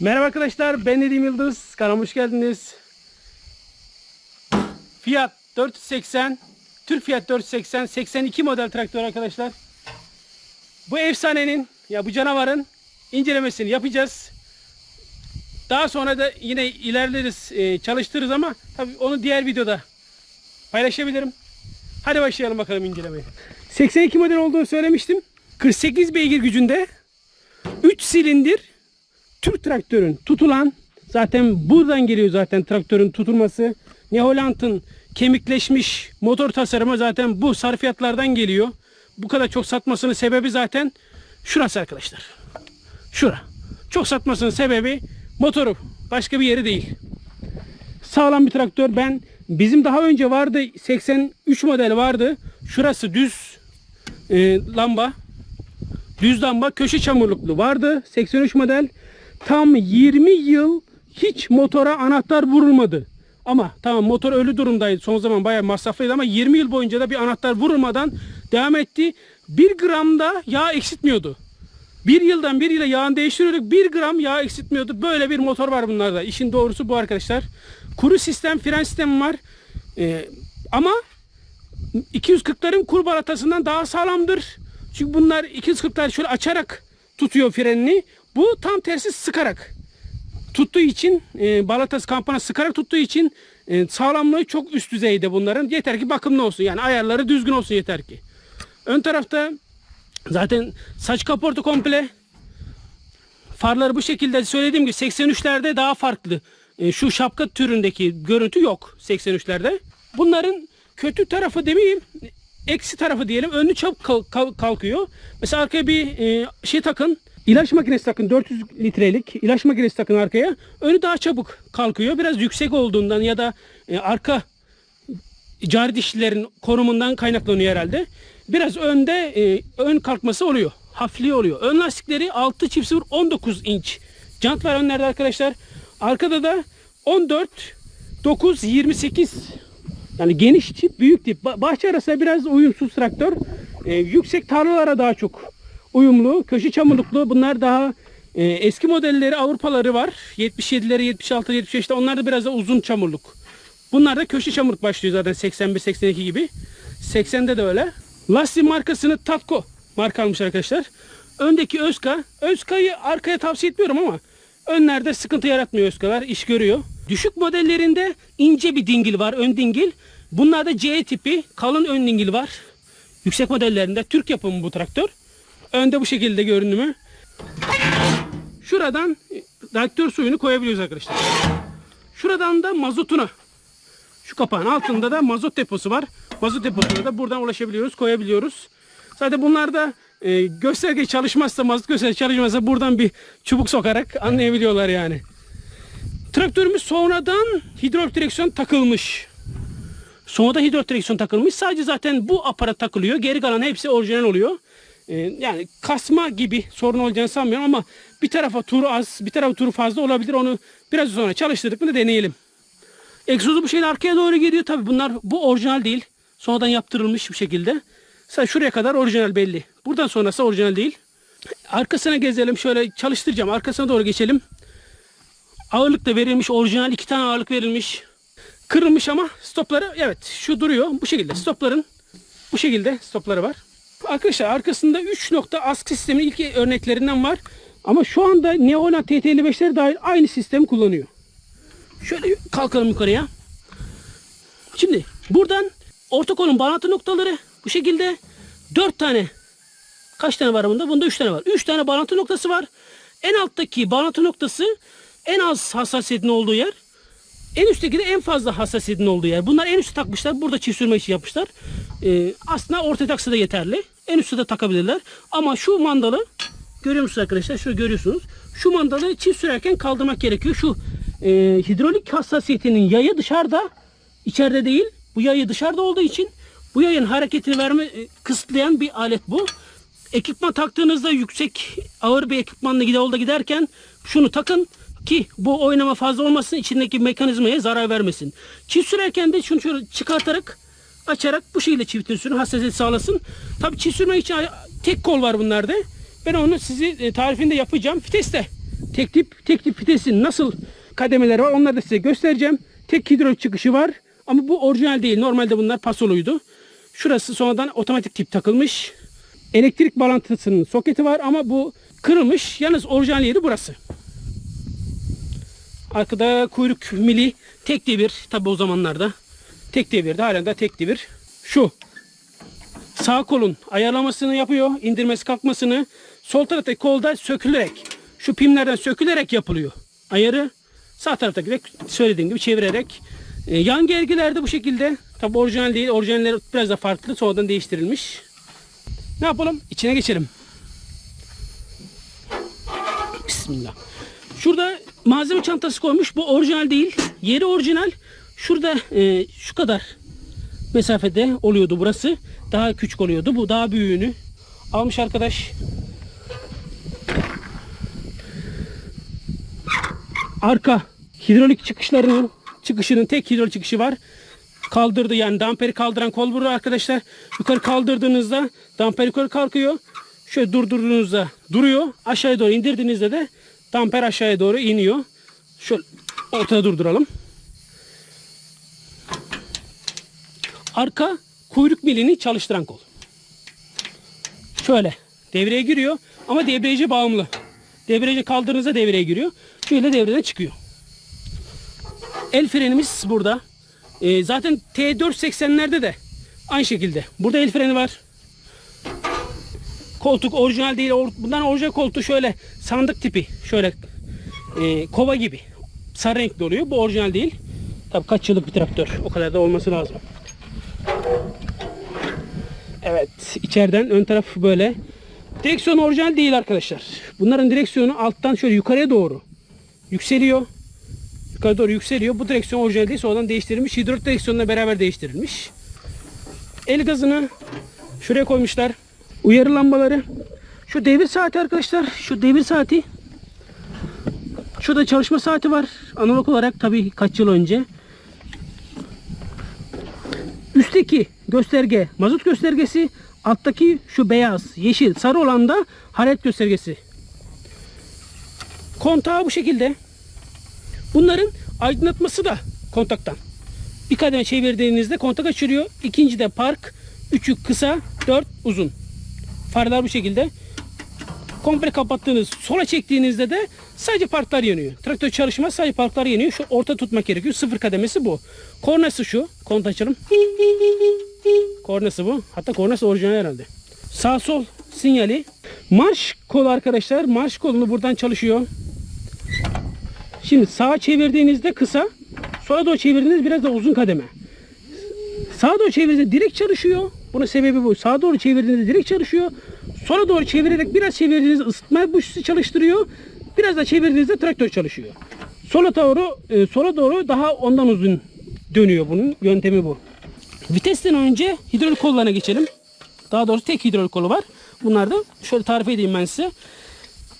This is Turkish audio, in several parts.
Merhaba arkadaşlar ben Nedim Yıldız. Kanalıma hoş geldiniz. Fiyat 480. Türk Fiyat 480. 82 model traktör arkadaşlar. Bu efsanenin ya bu canavarın incelemesini yapacağız. Daha sonra da yine ilerleriz, e, çalıştırırız ama tabii onu diğer videoda paylaşabilirim. Hadi başlayalım bakalım incelemeye. 82 model olduğunu söylemiştim. 48 beygir gücünde 3 silindir Türk traktörün tutulan zaten buradan geliyor zaten traktörün tutulması. Neoland'ın kemikleşmiş motor tasarımı zaten bu sarfiyatlardan geliyor. Bu kadar çok satmasının sebebi zaten şurası arkadaşlar. Şura. Çok satmasının sebebi motoru. Başka bir yeri değil. Sağlam bir traktör. Ben bizim daha önce vardı 83 model vardı. Şurası düz e, lamba. Düz lamba köşe çamurluklu vardı. 83 model. Tam 20 yıl hiç motora anahtar vurulmadı. Ama tamam motor ölü durumdaydı. Son zaman bayağı masraflıydı ama 20 yıl boyunca da bir anahtar vurulmadan devam etti. 1 gram da yağ eksiltmiyordu. Bir yıldan bir yıla yağını değiştiriyorduk. 1 gram yağ eksiltmiyordu. Böyle bir motor var bunlarda. İşin doğrusu bu arkadaşlar. Kuru sistem, fren sistemi var. Ee, ama 240'ların kur balatasından daha sağlamdır. Çünkü bunlar 240'lar şöyle açarak tutuyor frenini. Bu tam tersi sıkarak tuttuğu için e, balatası kampana sıkarak tuttuğu için e, sağlamlığı çok üst düzeyde bunların. Yeter ki bakımlı olsun yani ayarları düzgün olsun yeter ki. Ön tarafta zaten saç kaportu komple farları bu şekilde söylediğim gibi 83'lerde daha farklı. E, şu şapka türündeki görüntü yok 83'lerde. Bunların kötü tarafı demeyeyim eksi tarafı diyelim önlü çabuk kal- kal- kalkıyor. Mesela arkaya bir e, şey takın ilaç makinesi takın 400 litrelik ilaç makinesi takın arkaya önü daha çabuk kalkıyor. Biraz yüksek olduğundan ya da e, arka cari dişlilerin konumundan kaynaklanıyor herhalde. Biraz önde e, ön kalkması oluyor. Hafifliği oluyor. Ön lastikleri 6 çift 0 19 inç. Jant var önlerde arkadaşlar. Arkada da 14 9 28 yani geniş tip, büyük tip. Ba- Bahçe arasında biraz uyumsuz traktör. Ee, yüksek tarlalara daha çok uyumlu. Köşe çamurluklu. Bunlar daha e, eski modelleri Avrupaları var. 77'leri, 76'ları, 75'te. Onlar da biraz da uzun çamurluk. Bunlar da köşe çamurluk başlıyor zaten 81, 82 gibi. 80'de de öyle. Lastik markasını Tatco marka almış arkadaşlar. Öndeki Özka. Özka'yı arkaya tavsiye etmiyorum ama önlerde sıkıntı yaratmıyor Özka'lar. iş görüyor. Düşük modellerinde ince bir dingil var. Ön dingil. Bunlarda C tipi kalın ön dingil var. Yüksek modellerinde Türk yapımı bu traktör. Önde bu şekilde görünümü. Şuradan traktör suyunu koyabiliyoruz arkadaşlar. Şuradan da mazotuna. Şu kapağın altında da mazot deposu var. Mazot deposuna da buradan ulaşabiliyoruz, koyabiliyoruz. Zaten bunlar da e, gösterge çalışmazsa, mazot gösterge çalışmazsa buradan bir çubuk sokarak anlayabiliyorlar yani. Traktörümüz sonradan hidrolik direksiyon takılmış. Sonradan hidrolik direksiyon takılmış. Sadece zaten bu aparat takılıyor. Geri kalan hepsi orijinal oluyor. Ee, yani kasma gibi sorun olacağını sanmıyorum ama bir tarafa turu az, bir tarafa turu fazla olabilir. Onu biraz sonra çalıştırdık mı da deneyelim. Egzozu bu şeyle arkaya doğru gidiyor. Tabi bunlar bu orijinal değil. Sonradan yaptırılmış bir şekilde. Sadece şuraya kadar orijinal belli. Buradan sonrası orijinal değil. Arkasına gezelim. Şöyle çalıştıracağım. Arkasına doğru geçelim. Ağırlık da verilmiş. Orijinal iki tane ağırlık verilmiş. Kırılmış ama stopları evet şu duruyor. Bu şekilde stopların bu şekilde stopları var. Arkadaşlar arkasında 3 nokta askı sistemin ilk örneklerinden var. Ama şu anda Neola TT55'ler dahil aynı sistemi kullanıyor. Şöyle kalkalım yukarıya. Şimdi buradan orta kolun bağlantı noktaları bu şekilde 4 tane kaç tane var bunda? Bunda 3 tane var. 3 tane bağlantı noktası var. En alttaki bağlantı noktası en az hassasiyetin olduğu yer. En üstteki de en fazla hassasiyetin olduğu yer. Bunlar en üstte takmışlar. Burada çift sürme için yapmışlar. Ee, aslında orta taksa da yeterli. En üstte de takabilirler. Ama şu mandalı görüyor musunuz arkadaşlar? Şöyle görüyorsunuz. Şu mandalı çift sürerken kaldırmak gerekiyor. Şu e, hidrolik hassasiyetinin yayı dışarıda, içeride değil. Bu yayı dışarıda olduğu için bu yayın hareketini verme e, kısıtlayan bir alet bu. Ekipman taktığınızda yüksek ağır bir ekipmanla gide yolda giderken şunu takın ki bu oynama fazla olmasın içindeki mekanizmaya zarar vermesin. Çift sürerken de şunu şöyle çıkartarak açarak bu şekilde çiftin sürün hassasiyet sağlasın. Tabii çift sürmek için tek kol var bunlarda. Ben onu sizi e, tarifinde yapacağım. Vites de tek tip. Tek tip vitesin nasıl kademeleri var onları da size göstereceğim. Tek hidrolik çıkışı var. Ama bu orijinal değil. Normalde bunlar pasoluydu. Şurası sonradan otomatik tip takılmış. Elektrik bağlantısının soketi var ama bu kırılmış. Yalnız orijinal yeri burası. Arkada kuyruk mili tek devir. Tabi o zamanlarda. Tek devirde halen de tek devir. Şu. Sağ kolun ayarlamasını yapıyor. indirmesi kalkmasını. Sol taraftaki kolda sökülerek. Şu pimlerden sökülerek yapılıyor. Ayarı. Sağ taraftaki de söylediğim gibi çevirerek. E, yan gergilerde bu şekilde. Tabi orijinal değil. Orijinalleri biraz da farklı. Sonradan değiştirilmiş. Ne yapalım? İçine geçelim. Bismillah. Şurada malzeme çantası koymuş. Bu orijinal değil. Yeri orijinal. Şurada e, şu kadar mesafede oluyordu burası. Daha küçük oluyordu. Bu daha büyüğünü almış arkadaş. Arka hidrolik çıkışlarının çıkışının tek hidrolik çıkışı var. Kaldırdı yani damperi kaldıran kol burada arkadaşlar. Yukarı kaldırdığınızda damper yukarı kalkıyor. Şöyle durdurduğunuzda duruyor. Aşağıya doğru indirdiğinizde de damper aşağıya doğru iniyor. Şöyle ortada durduralım. Arka kuyruk milini çalıştıran kol. Şöyle devreye giriyor ama debriyajı bağımlı. Debriyajı kaldırdığınızda devreye giriyor. Şöyle devreden çıkıyor. El frenimiz burada. Ee, zaten T480'lerde de aynı şekilde. Burada el freni var. Koltuk orijinal değil. Or- Bundan orijinal koltuğu şöyle sandık tipi. Şöyle e, kova gibi. Sarı renkli oluyor. Bu orijinal değil. Tabii kaç yıllık bir traktör. O kadar da olması lazım. Evet. içeriden ön tarafı böyle. Direksiyon orijinal değil arkadaşlar. Bunların direksiyonu alttan şöyle yukarıya doğru yükseliyor. Yukarı doğru yükseliyor. Bu direksiyon orijinal değil. Sonradan değiştirilmiş. Hidrolik direksiyonla beraber değiştirilmiş. El gazını şuraya koymuşlar. Uyarı lambaları. Şu devir saati arkadaşlar. Şu devir saati. Şurada çalışma saati var. Analog olarak tabii kaç yıl önce. Üstteki gösterge mazot göstergesi. Alttaki şu beyaz, yeşil, sarı olan da hararet göstergesi. Kontağı bu şekilde. Bunların aydınlatması da kontaktan. Bir kademe çevirdiğinizde kontak açılıyor. İkinci de park. Üçü kısa, dört uzun. Farlar bu şekilde. Komple kapattığınız, sola çektiğinizde de sadece parklar yanıyor. Traktör çalışmaz, sadece parklar yanıyor. Şu orta tutmak gerekiyor. Sıfır kademesi bu. Kornası şu. Konta açalım. Kornası bu. Hatta kornası orijinal herhalde. Sağ sol sinyali. Marş kolu arkadaşlar. Marş kolunu buradan çalışıyor. Şimdi sağa çevirdiğinizde kısa, sola doğru çevirdiğiniz biraz da uzun kademe. Sağa doğru çevirdiğinizde direkt çalışıyor. Bunun sebebi bu. Sağa doğru çevirdiğinizde direkt çalışıyor. Sola doğru çevirerek biraz çevirdiğinizde ısıtma buşisi çalıştırıyor. Biraz da çevirdiğinizde traktör çalışıyor. Sola doğru e, sola doğru daha ondan uzun dönüyor bunun yöntemi bu. Vitesten önce hidrolik kollarına geçelim. Daha doğrusu tek hidrolik kolu var. Bunlar da şöyle tarif edeyim ben size.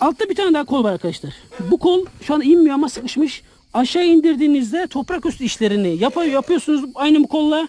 Altta bir tane daha kol var arkadaşlar. Bu kol şu an inmiyor ama sıkışmış. Aşağı indirdiğinizde toprak üstü işlerini yapıyor, yapıyorsunuz aynı bu kolla.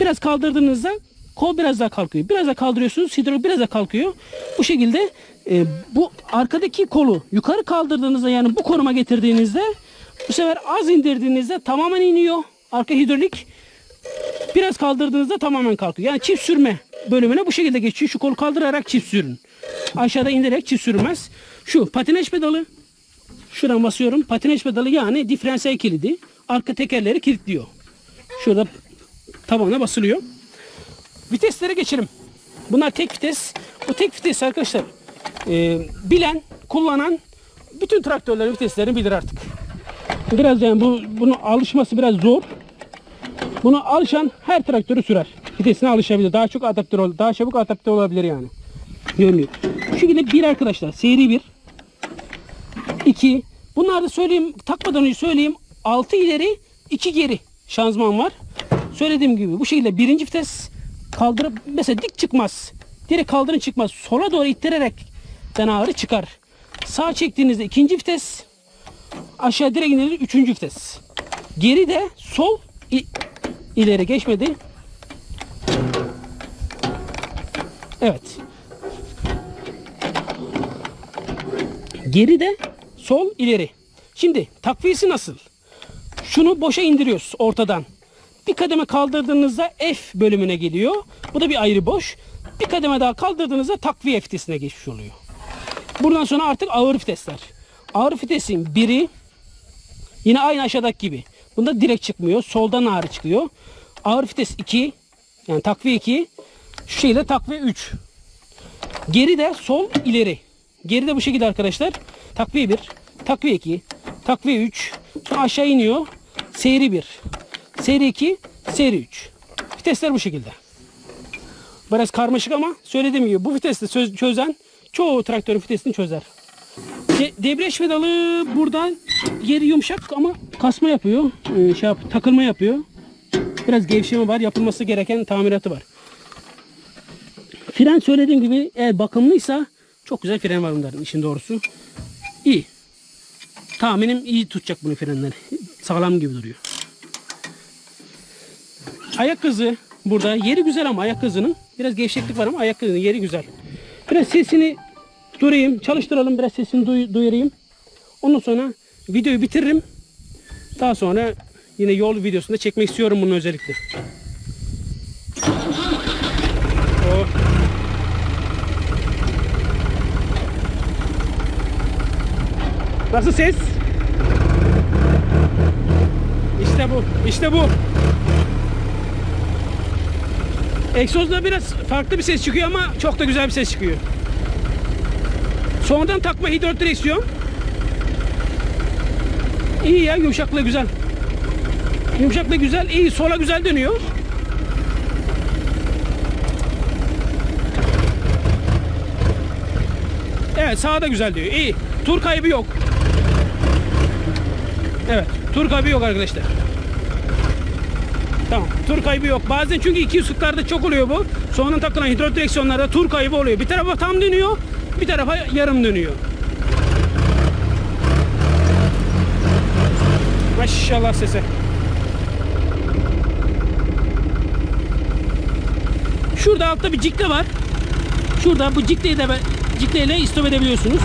Biraz kaldırdığınızda kol biraz daha kalkıyor. Biraz daha kaldırıyorsunuz hidrolik biraz daha kalkıyor. Bu şekilde e, bu arkadaki kolu yukarı kaldırdığınızda yani bu konuma getirdiğinizde bu sefer az indirdiğinizde tamamen iniyor. Arka hidrolik biraz kaldırdığınızda tamamen kalkıyor. Yani çift sürme bölümüne bu şekilde geçiyor. Şu kolu kaldırarak çift sürün. Aşağıda indirerek çift sürmez. Şu patinaj pedalı. Şuradan basıyorum. Patinaj pedalı yani diferansiyel kilidi. Arka tekerleri kilitliyor. Şurada tabana basılıyor. Viteslere geçelim. Bunlar tek vites. Bu tek vites arkadaşlar e, bilen, kullanan bütün traktörlerin viteslerini bilir artık. Biraz yani bu bunu alışması biraz zor. Bunu alışan her traktörü sürer. Vitesine alışabilir. Daha çok adapte ol, daha çabuk adapte olabilir yani. Yönlü. Şu şekilde bir arkadaşlar. Seri bir. iki. Bunlar da söyleyeyim takmadan önce söyleyeyim. 6 ileri 2 geri şanzıman var. Söylediğim gibi bu şekilde birinci vites kaldırıp mesela dik çıkmaz. Direkt kaldırın çıkmaz. Sola doğru ittirerek den ağrı çıkar. Sağ çektiğinizde ikinci vites. Aşağı direkt inilir üçüncü vites. Geri de sol ileri geçmedi. Evet. Geri de sol, ileri. Şimdi takviyesi nasıl? Şunu boşa indiriyoruz ortadan. Bir kademe kaldırdığınızda F bölümüne geliyor. Bu da bir ayrı boş. Bir kademe daha kaldırdığınızda takviye vitesine geçmiş oluyor. Buradan sonra artık ağır vitesler. Ağır vitesin biri yine aynı aşağıdaki gibi. Bunda direkt çıkmıyor. Soldan ağrı çıkıyor. Ağır vites 2 yani takviye 2 şu şekilde takviye 3. Geri de sol ileri. Geri de bu şekilde arkadaşlar. Takviye 1, takviye 2, takviye 3. Sonra aşağı iniyor. Seyri 1, seyri 2, seyri 3. Vitesler bu şekilde. Biraz karmaşık ama söylediğim gibi bu vitesi söz- çözen çoğu traktörün vitesini çözer. De, debriyaj pedalı buradan yeri yumuşak ama kasma yapıyor. Ee, şey yap, takılma yapıyor. Biraz gevşeme var. Yapılması gereken tamiratı var. Fren söylediğim gibi eğer bakımlıysa çok güzel fren var bunların işin doğrusu. İyi. Tahminim iyi tutacak bunu frenleri. Sağlam gibi duruyor. Ayak hızı burada. Yeri güzel ama ayak hızının. Biraz gevşeklik var ama ayak hızının yeri güzel. Biraz sesini durayım, çalıştıralım. Biraz sesini duy- duyurayım. Ondan sonra videoyu bitiririm. Daha sonra yine yol videosunda çekmek istiyorum bunu özellikle. Oh. Nasıl ses? İşte bu. İşte bu. Egzozda biraz farklı bir ses çıkıyor ama çok da güzel bir ses çıkıyor. Sonradan takma hidrolik direksiyon. İyi ya yumuşaklığı güzel. Yumuşaklığı güzel. iyi sola güzel dönüyor. Evet sağa da güzel diyor. İyi. Tur kaybı yok. Evet. Tur kaybı yok arkadaşlar. Tamam. Tur kaybı yok. Bazen çünkü 240'larda çok oluyor bu. Sonradan takılan hidrolik direksiyonlarda tur kaybı oluyor. Bir tarafa tam dönüyor. Bir tarafa yarım dönüyor. Maşallah sese. Şurada altta bir cikle var. Şurada bu cikleyi de cikleyle istop edebiliyorsunuz.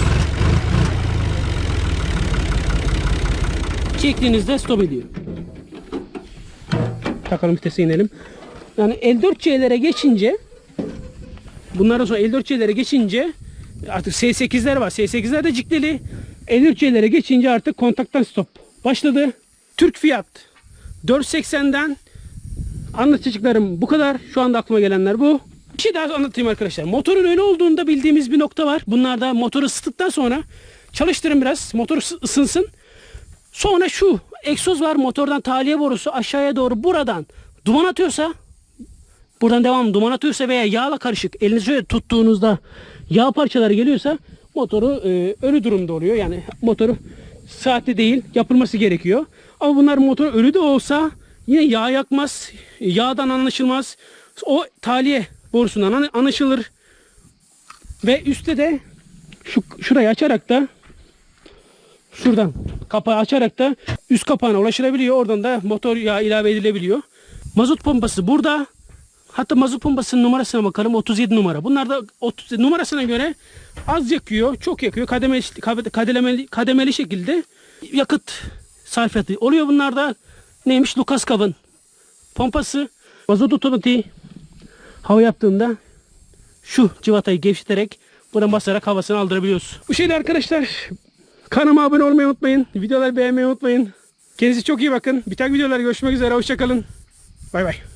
Çektiğinizde stop ediyor. Takalım vitese inelim. Yani 54C'lere geçince bunlardan sonra 54C'lere geçince artık S8'ler var. S8'ler de cikleli. 54C'lere geçince artık kontaktan stop başladı. Türk fiyat 480'den anlatacaklarım bu kadar. Şu anda aklıma gelenler bu. Bir şey daha anlatayım arkadaşlar. Motorun öyle olduğunda bildiğimiz bir nokta var. Bunlar da motoru ısıttıktan sonra çalıştırın biraz. Motor ısı- ısınsın. Sonra şu egzoz var motordan tahliye borusu aşağıya doğru buradan duman atıyorsa buradan devam duman atıyorsa veya yağla karışık elinizi şöyle tuttuğunuzda yağ parçaları geliyorsa motoru e, ölü durumda oluyor. Yani motoru saatli değil yapılması gerekiyor. Ama bunlar motor ölü de olsa yine yağ yakmaz. Yağdan anlaşılmaz. O tahliye borusundan anlaşılır. Ve üstte de şu şurayı açarak da şuradan kapağı açarak da üst kapağına ulaşılabiliyor. Oradan da motor yağı ilave edilebiliyor. Mazot pompası burada. Hatta mazot pompasının numarasına bakalım. 37 numara. Bunlar da 30, numarasına göre az yakıyor, çok yakıyor. Kademeli, kademeli, kademeli şekilde yakıt sarfiyatı oluyor bunlarda. Neymiş? Lucas Kav'ın pompası. Mazot otomatiği hava yaptığında şu civatayı gevşeterek buradan basarak havasını aldırabiliyoruz. Bu şeyler arkadaşlar kanalıma abone olmayı unutmayın. Videoları beğenmeyi unutmayın. Kendinize çok iyi bakın. Bir tane videolar görüşmek üzere. Hoşçakalın. Bay bay.